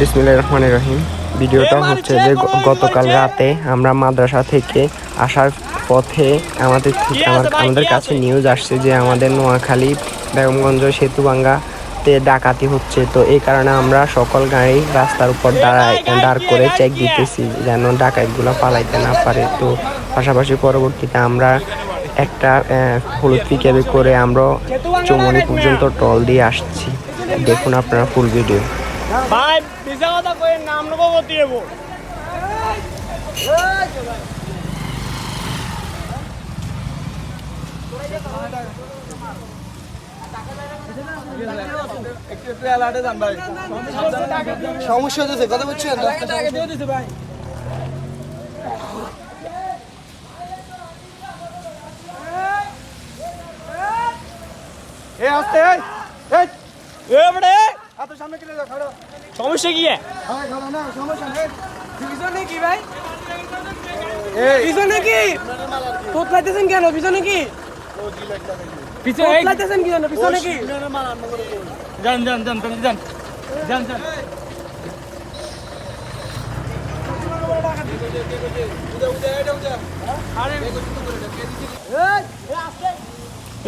বিসমিল্লাহ রহমান রহিম। ভিডিওটা হচ্ছে যে গতকাল রাতে আমরা মাদ্রাসা থেকে আসার পথে আমাদের আমাদের কাছে নিউজ আসছে যে আমাদের নোয়াখালী বেগমগঞ্জ সেতুবাঙ্গাতে ডাকাতি হচ্ছে। তো এই কারণে আমরা সকল গাড়ি রাস্তার উপর দাঁড়ায় দাঁড় করে চেক দিতেছি যেন ডাকাতগুলো পালাইতে না পারে। তো পাশাপাশি পরবর্তীতে আমরা একটা হলুদ পিকাবে করে আমরা চৌমনি পর্যন্ত টল দিয়ে আসছি। দেখুন আপনারা ফুল ভিডিও ভাই মিশা কথা কই নাম নেব দেবো সমস্যা হচ্ছে কথা বলছেন এ আসতে এই এই। এ বড়ে সমস্যা কি পিছনে কি ভাই এই পিছনে কি তোতলাইতেছেন কেন পিছনে কি তোতলাইতেছেন কি জানো পিছনে কি যান যান যান যান যান যান যান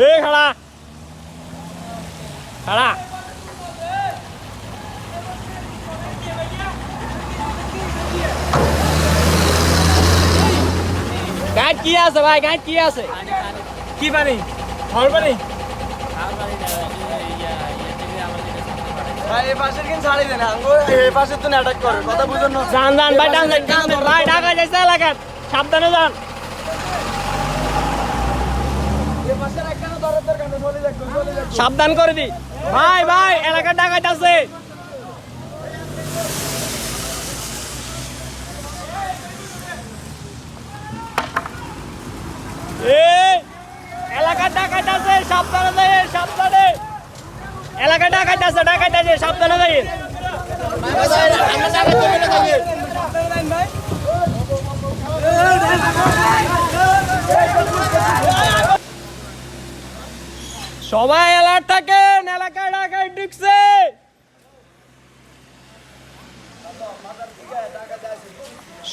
এ খাড়া খাড়া কি আছে ভাই গাইড কি আছে? কি পানি? ফল পানি? সাবধানে যান। সাবধান করে দি। ভাই ভাই এলাকার ডাকাত আছে এই এলাকার ডাকাত আছে সাবধানে যাই সাবধানে এলাকার ডাকাত আছে ডাকাত আছে সাবধানে যাই সবাই এলার্ট থাকেন, এলাকায় ডাকাত ঢুকছে।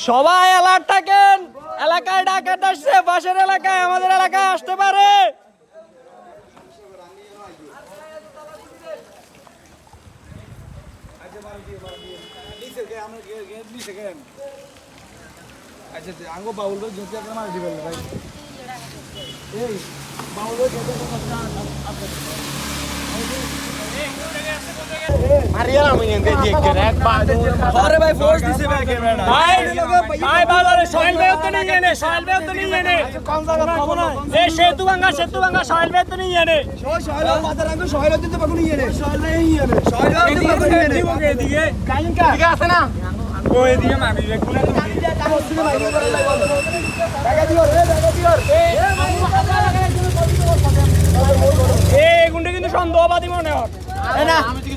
সবাই অ্যালার্ট থাকেন, এলাকায় ডাকাত আসছে, পাশের এলাকায়, আমাদের এলাকায় আসতে পারে আচ্ছা আঙ্গো বাউল তো জুতি আপনার মারি দিবেন ভাই এই বাউল তো জুতি আরে ভাই ফোর্স দিছে ভাই ক্যামেরা ভাই ভাই বাজারে সহেল ভাই তো নিয়ে নে সহেল ভাই তো নিয়ে নে কোন জায়গা পাবো না এই সেতু ভাঙ্গা সেতু ভাঙ্গা সহেল ভাই তো নিয়ে নে সহেল মাদার আঙ্গো সহেল দিতে পাবো নিয়ে নে সহেল নাই নিয়ে নে সহেল দিতে পাবো নিয়ে নে এদিকে কাইনকা ঠিক আছে না ও এদিকে মামি বেগুনা টাকা দিও রে টাকা দিও এই গুন্ডে কিন্তু সন্দেহবাদী মনে হয়